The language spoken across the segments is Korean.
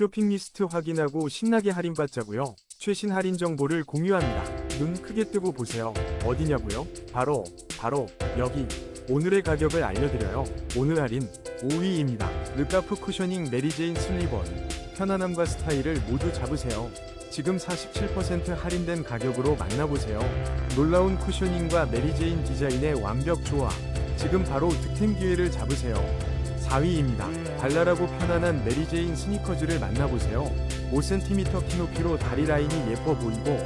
쇼핑 리스트 확인하고 신나게 할인받자고요. 최신 할인 정보를 공유합니다. 눈 크게 뜨고 보세요. 어디냐고요? 바로 바로 여기. 오늘의 가격을 알려드려요. 오늘 할인 5위입니다. 르카프 쿠셔닝 메리제인 슬리번. 편안함과 스타일을 모두 잡으세요. 지금 47% 할인된 가격으로 만나보세요. 놀라운 쿠셔닝과 메리제인 디자인의 완벽 조화. 지금 바로 득템 기회를 잡으세요. 4위입니다. 발랄하고 편안한 메리제인 스니커즈를 만나보세요. 5cm 키높이로 다리 라인이 예뻐 보이고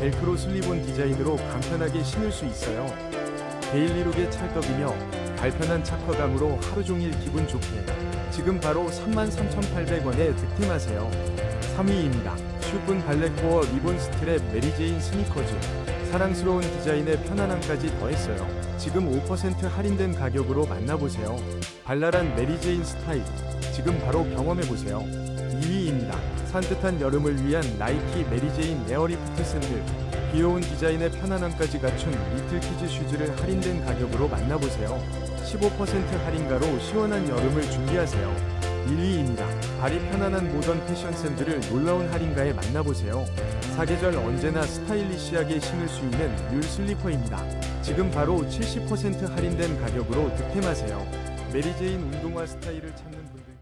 벨크로 슬리본 디자인으로 간편하게 신을 수 있어요. 데일리룩의 찰떡이며 발편한 착화감으로 하루 종일 기분 좋게 지금 바로 33,800원에 득템하세요. 3위입니다. 슈분 발레코어 리본 스트랩 메리제인 스니커즈 사랑스러운 디자인에 편안함까지 더했어요. 지금 5% 할인된 가격으로 만나보세요. 발랄한 메리제인 스타일 지금 바로 경험해보세요. 2위입니다. 산뜻한 여름을 위한 나이키 메리제인 에어리프트 샌들 귀여운 디자인의 편안함까지 갖춘 리틀 키즈 슈즈를 할인된 가격으로 만나보세요. 15% 할인가로 시원한 여름을 준비하세요. 1위입니다. 발이 편안한 모던 패션 샌들을 놀라운 할인가에 만나보세요. 사계절 언제나 스타일리시하게 신을 수 있는 뮬 슬리퍼입니다. 지금 바로 70% 할인된 가격으로 득템하세요. 메리제인 운동화 스타일을 찾는 분들